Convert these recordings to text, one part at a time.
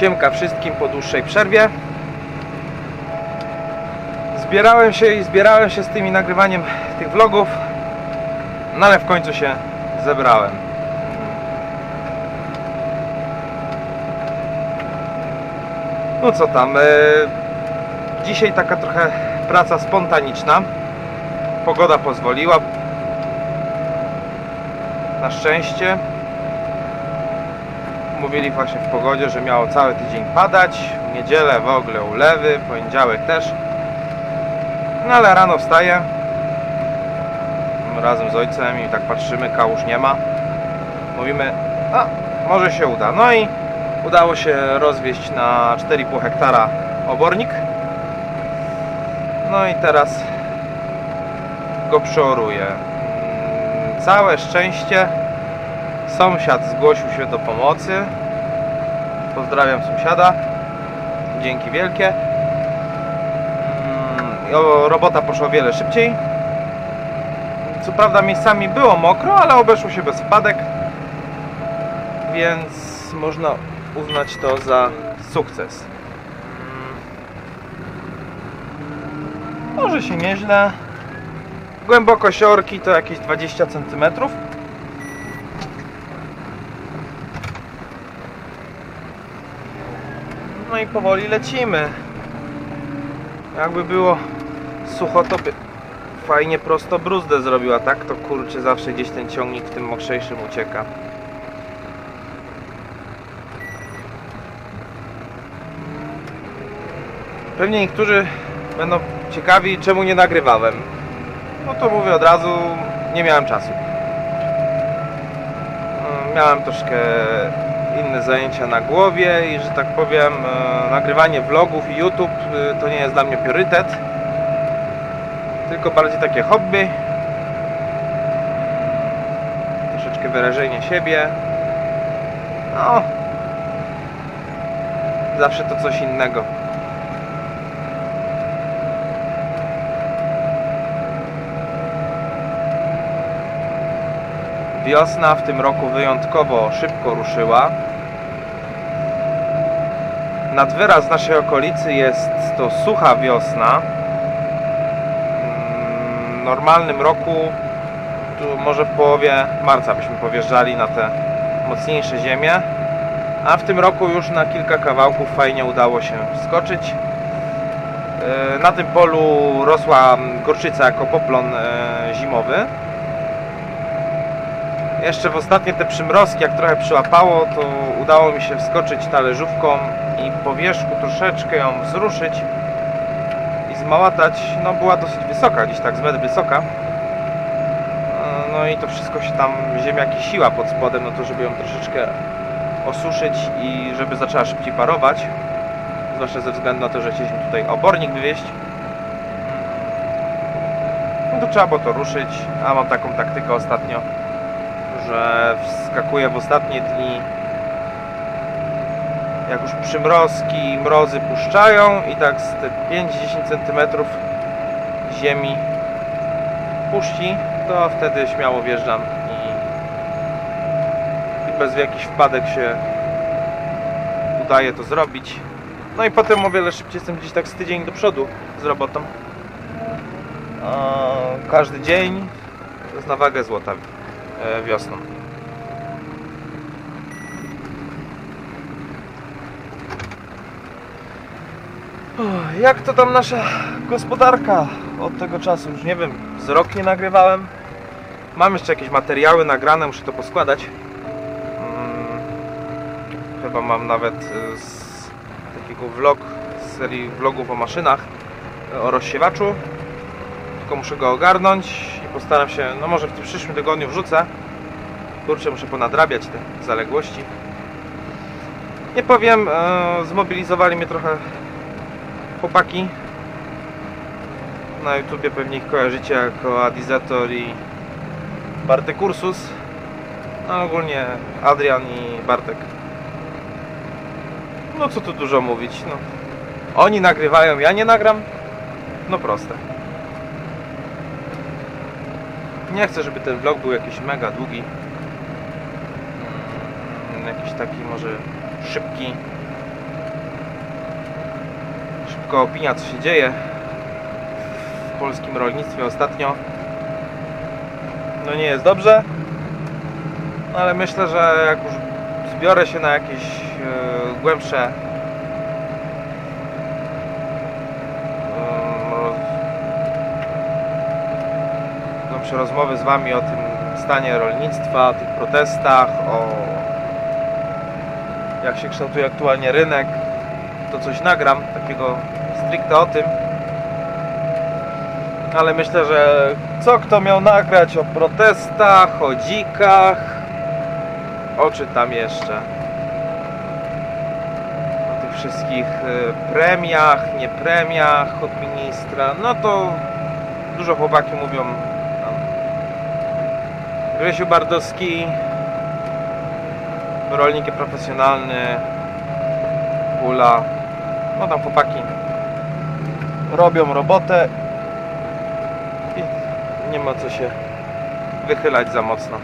Siemka wszystkim po dłuższej przerwie. Zbierałem się i zbierałem się z tymi nagrywaniem tych vlogów, no ale w końcu się zebrałem. No co tam, e, dzisiaj taka trochę praca spontaniczna. Pogoda pozwoliła. Na szczęście. Mówili właśnie w pogodzie, że miało cały tydzień padać. W niedzielę w ogóle ulewy, poniedziałek też. No ale rano wstaję. Razem z ojcem i tak patrzymy, kałuż nie ma. Mówimy, a może się uda. No i udało się rozwieść na 4,5 hektara obornik. No i teraz go przeoruję. Mm, Całe szczęście sąsiad zgłosił się do pomocy. Pozdrawiam sąsiada. Dzięki wielkie. Mm, Robota poszła wiele szybciej. Co prawda miejscami było mokro, ale obeszło się bez wpadek. Więc można uznać to za sukces. Mm. Może się nieźle. Głębokość orki to jakieś 20 cm. I powoli lecimy. Jakby było sucho, to by fajnie prosto bruzdę zrobiła, tak? To kurczę, zawsze gdzieś ten ciągnik w tym mokrzejszym ucieka. Pewnie niektórzy będą ciekawi, czemu nie nagrywałem. No to mówię od razu, nie miałem czasu. Mm, Miałem troszkę inne zajęcia na głowie i że tak powiem, e, nagrywanie vlogów i YouTube e, to nie jest dla mnie priorytet. Tylko bardziej takie hobby. Troszeczkę wyrażenie siebie. No. Zawsze to coś innego. Wiosna w tym roku wyjątkowo szybko ruszyła. Nad wyraz naszej okolicy jest to sucha wiosna. W normalnym roku, może w połowie marca byśmy powjeżdżali na te mocniejsze ziemie. A w tym roku już na kilka kawałków fajnie udało się wskoczyć. E, Na tym polu rosła gorczyca jako poplon e, zimowy. Jeszcze w ostatnie te przymrozki, jak trochę przyłapało, to udało mi się wskoczyć talerzówką i po wierzchu troszeczkę ją wzruszyć i zmałatać. No była dosyć wysoka, gdzieś tak z metr wysoka. No i to wszystko się tam, ziemia kisiła pod spodem, no to żeby ją troszeczkę osuszyć i żeby zaczęła szybciej parować. Zwłaszcza ze względu na to, że chcieliśmy tutaj obornik wywieźć. No to trzeba było to ruszyć, a mam taką taktykę ostatnio, że wskakuję w ostatnie dni jak już przymrozki, mrozy puszczają i tak z te 5-10 cm ziemi puści, to wtedy śmiało wjeżdżam i, i bez jakichś wpadek się udaje to zrobić. No i potem o wiele szybciej jestem gdzieś tak z tydzień do przodu z robotą. Każdy dzień to jest na wagę złota wiosną. Uff, Jak to tam nasza gospodarka od tego czasu? Już nie wiem, z rok nie nagrywałem. Mam jeszcze jakieś materiały nagrane, muszę to poskładać. Mm, Chyba mam nawet y, z takiego vlog, z serii vlogów o maszynach, y, o rozsiewaczu. Tylko muszę go ogarnąć postaram się, no może w tym przyszłym tygodniu wrzucę. Kurczę, muszę ponadrabiać te zaległości. Nie powiem, e, zmobilizowali mnie trochę chłopaki. Na YouTubie pewnie ich kojarzycie jako Adizator i Bartek Ursus. No ogólnie Adrian i Bartek. No co tu dużo mówić, no. Oni nagrywają, ja nie nagram. No proste. Nie chcę, żeby ten vlog był jakiś mega długi. Mm, jakiś taki może szybki. szybka opinia, co się dzieje w polskim rolnictwie ostatnio. No nie jest dobrze, ale myślę, że jak już zbiorę się na jakieś e, głębsze rozmowy z Wami o tym stanie rolnictwa, o tych protestach, o jak się kształtuje aktualnie rynek, to coś nagram, takiego stricte o tym. Ale myślę, że co kto miał nagrać o protestach, o dzikach, o czy tam jeszcze? O tych wszystkich y, premiach, nie premiach od ministra, no to dużo chłopaki mówią Grzesiu Bardowski rolnik profesjonalny Ula. No tam chłopaki robią robotę i nie ma co się wychylać za mocno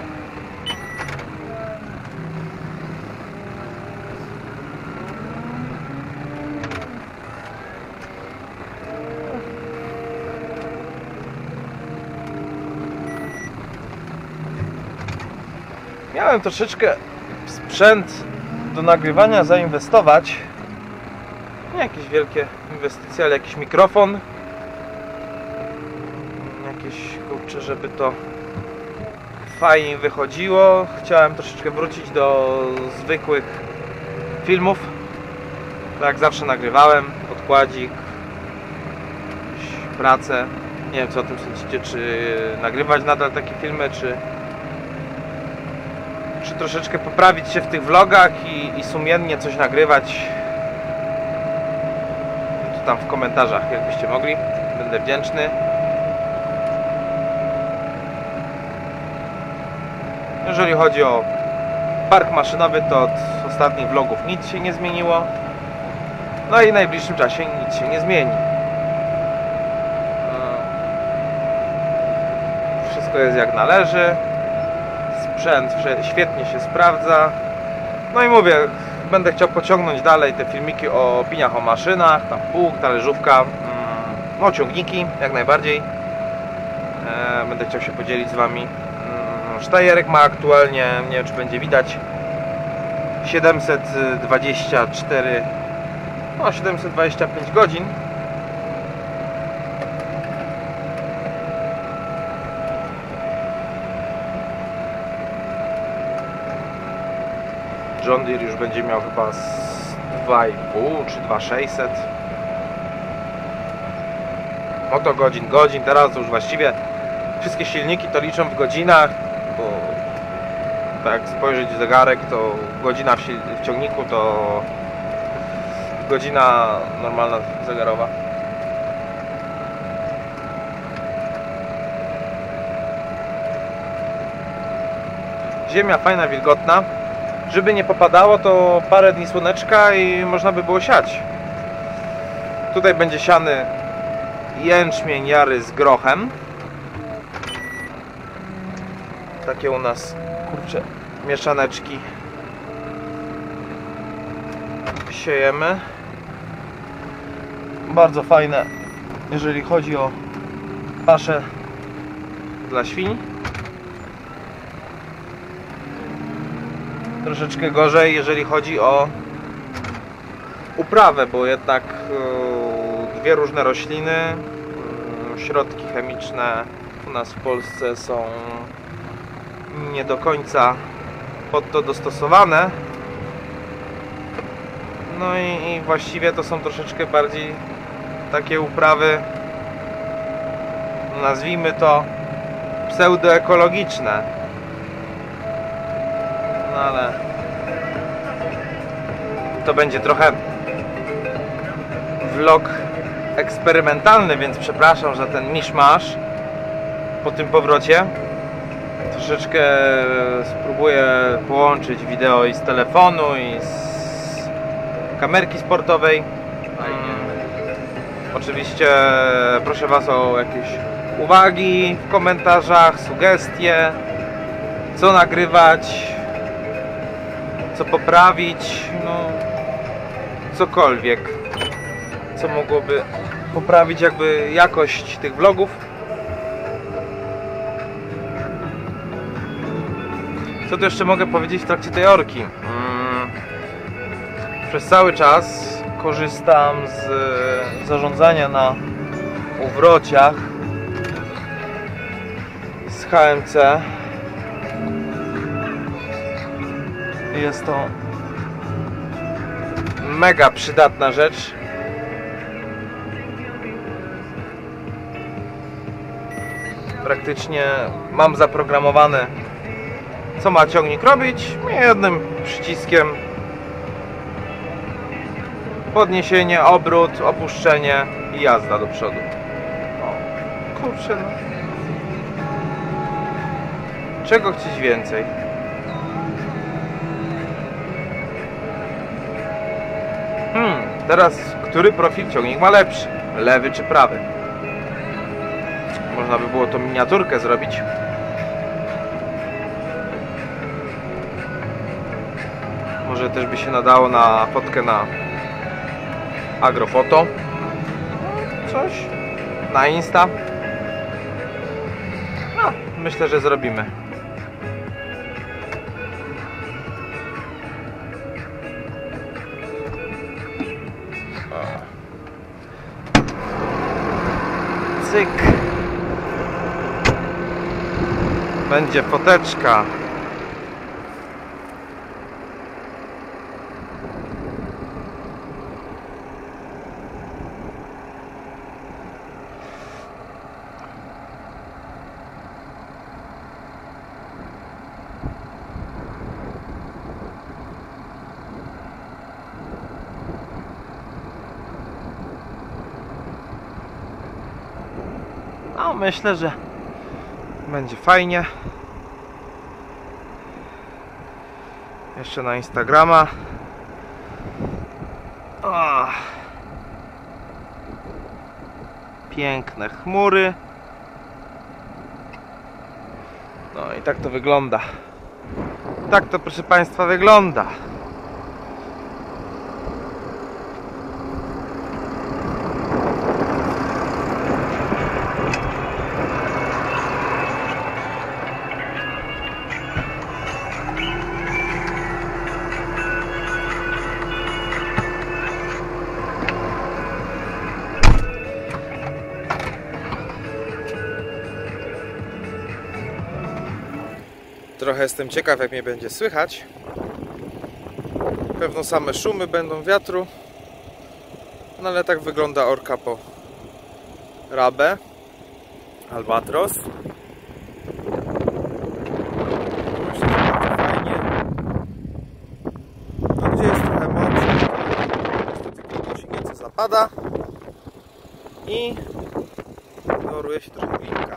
miałem troszeczkę w sprzęt do nagrywania zainwestować. Nie jakieś wielkie inwestycje, ale jakiś mikrofon. Jakieś kurczę, żeby to fajnie wychodziło. Chciałem troszeczkę wrócić do zwykłych filmów. Tak zawsze nagrywałem, podkładzik, jakieś prace. Nie wiem co o tym sądzicie, czy nagrywać nadal takie filmy, czy czy troszeczkę poprawić się w tych vlogach i, i sumiennie coś nagrywać to tam w komentarzach jakbyście mogli. Będę wdzięczny. Jeżeli chodzi o park maszynowy to od ostatnich vlogów nic się nie zmieniło. No i w najbliższym czasie nic się nie zmieni. E, wszystko jest jak należy sprzęt świetnie się sprawdza. No i mówię, będę chciał pociągnąć dalej te filmiki o opiniach o maszynach, tam pług, talerzówka, mm, no ciągniki jak najbardziej. E, Będę chciał się podzielić z Wami. Mm, Sztajerek ma aktualnie, nie wiem czy będzie widać, 724, no 725 godzin. John Deere już będzie miał chyba z 2,5 czy 2,600 Oto godzin, godzin, teraz już właściwie wszystkie silniki to liczą w godzinach, bo tak jak spojrzeć w zegarek, to godzina w, w ciągniku to godzina normalna zegarowa. Ziemia fajna, wilgotna. Żeby nie popadało, to parę dni słoneczka i można by było siać. Tutaj będzie siany jęczmień jary z grochem. Takie u nas, kurcze, mieszaneczki siejemy. Bardzo fajne, jeżeli chodzi o paszę dla świń. Troszeczkę gorzej, jeżeli chodzi o uprawę, bo jednak e, dwie różne rośliny, mm, środki chemiczne u nas w Polsce są nie do końca pod to dostosowane. No i, i właściwie to są troszeczkę bardziej takie uprawy, nazwijmy to pseudoekologiczne no ale to będzie trochę vlog eksperymentalny, więc przepraszam za ten miszmasz po tym powrocie. Troszeczkę spróbuję połączyć wideo i z telefonu i z kamerki sportowej. Mm, Oczywiście proszę Was o jakieś uwagi w komentarzach, sugestie, co nagrywać, co poprawić, no cokolwiek. co mogłoby poprawić jakby jakość tych vlogów. Co tu jeszcze mogę powiedzieć w trakcie tej orki? Mm, Przez cały czas korzystam z e, zarządzania na uwrociach z HMC. Jest to mega przydatna rzecz. Praktycznie mam zaprogramowane co ma ciągnik robić. Jednym przyciskiem podniesienie, obrót, opuszczenie i jazda do przodu. O, kurczę no. Czego chcieć więcej? Teraz który profil ciągnik ma lepszy? Lewy czy prawy? Można by było to miniaturkę zrobić. Może też by się nadało na fotkę na agrofoto. Coś na Insta. No, myślę, że zrobimy. Będzie foteczka. No, myślę, że będzie fajnie. Jeszcze na Instagrama. O. Piękne chmury. No i tak to wygląda. Tak to proszę Państwa wygląda. Jestem ciekaw, jak mnie będzie słychać. Pewno same szumy będą wiatru. No ale tak wygląda orka po rabę. Albatros. Myślę, że bardzo fajnie. A gdzie jest trochę mocy, niestety podnosi nieco zapada. I ignoruje się trochę glinka.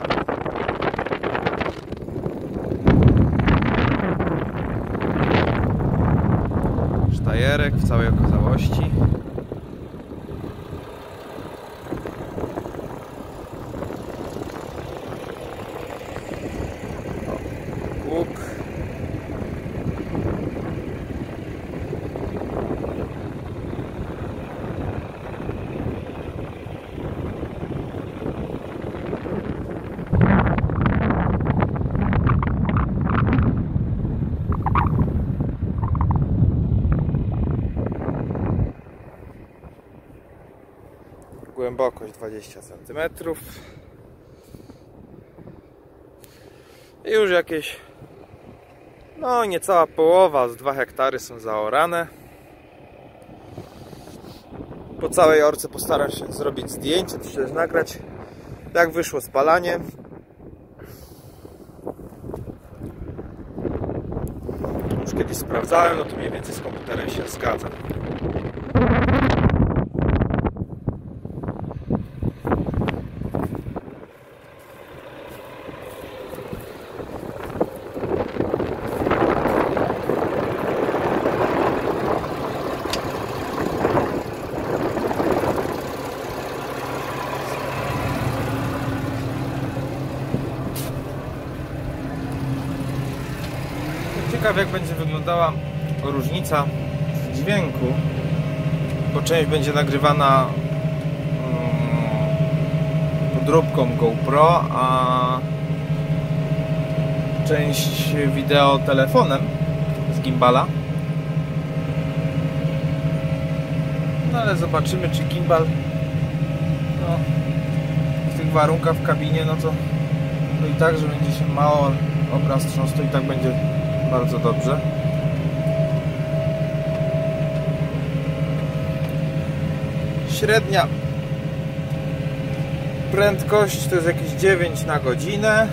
W całej okazałości. Głębokość 20 cm. I już jakieś no niecała połowa z 2 hektary są zaorane. Po całej orce postaram się zrobić zdjęcie, też nagrać jak wyszło spalanie. Już kiedyś sprawdzałem, no to mniej więcej z komputerem się zgadza. Ciekaw jak będzie wyglądała różnica dźwięku, bo część będzie nagrywana podróbką GoPro, a część wideo telefonem z gimbala. No ale zobaczymy, czy gimbal no, w tych warunkach w kabinie, no to no i tak, że będzie się mało obraz trząsł, to i tak będzie bardzo dobrze. Średnia prędkość to jest jakieś 9 na godzinę.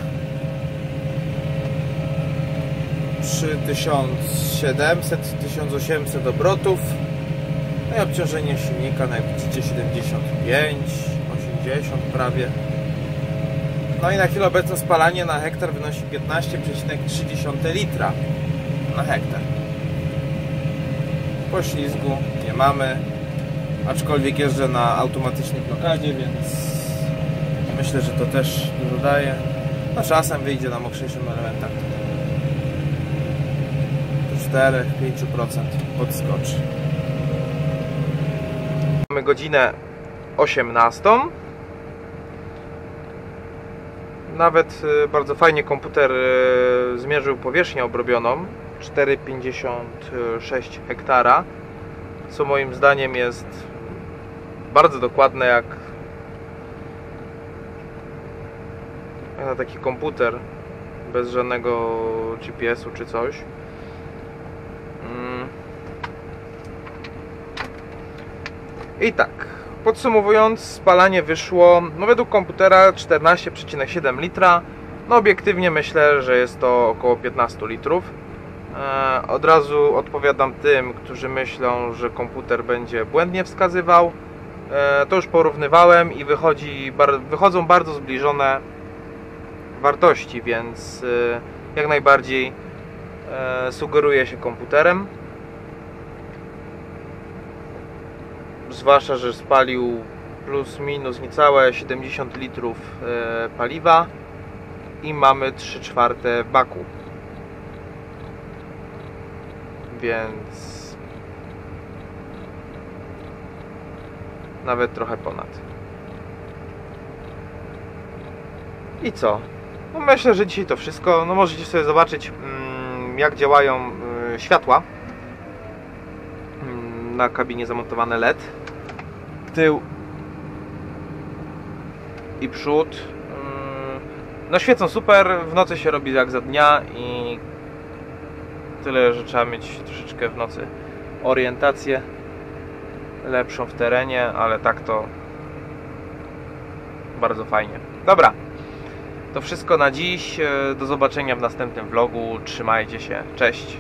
Przy 1700-1800 obrotów. No i obciążenie silnika na jak widzicie 75 80 prawie no i na chwilę obecną spalanie na hektar wynosi 15,3 litra na hektar poślizgu nie mamy aczkolwiek jeżdżę na automatycznej blokadzie, więc myślę, że to też dużo daje. No czasem wyjdzie na mokrzejszym elementach. Do 4-5% podskoczy. Mamy godzinę 18. Nawet y, bardzo fajnie komputer y, zmierzył powierzchnię obrobioną 4,56 hektara co moim zdaniem jest bardzo dokładne jak na taki komputer bez żadnego GPS-u czy coś. Mm. I tak, podsumowując, spalanie wyszło no według komputera 14,7 litra. No obiektywnie myślę, że jest to około 15 litrów. E, od razu odpowiadam tym, którzy myślą, że komputer będzie błędnie wskazywał. E, to już porównywałem i wychodzi, wychodzą bardzo zbliżone wartości, więc e, jak najbardziej sugeruje się komputerem. Zwłaszcza, że spalił plus minus niecałe 70 litrów paliwa i mamy 3 czwarte baku więc nawet trochę ponad. I co? No myślę, że dzisiaj to wszystko. No możecie sobie zobaczyć mm, jak działają y, światła na kabinie zamontowane LED. Tył i przód. Mm, no świecą super, w nocy się robi jak za dnia i tyle, że trzeba mieć troszeczkę w nocy orientację lepszą w terenie, ale tak to bardzo fajnie. Dobra, to wszystko na dziś. Do zobaczenia w następnym vlogu. Trzymajcie się. Cześć.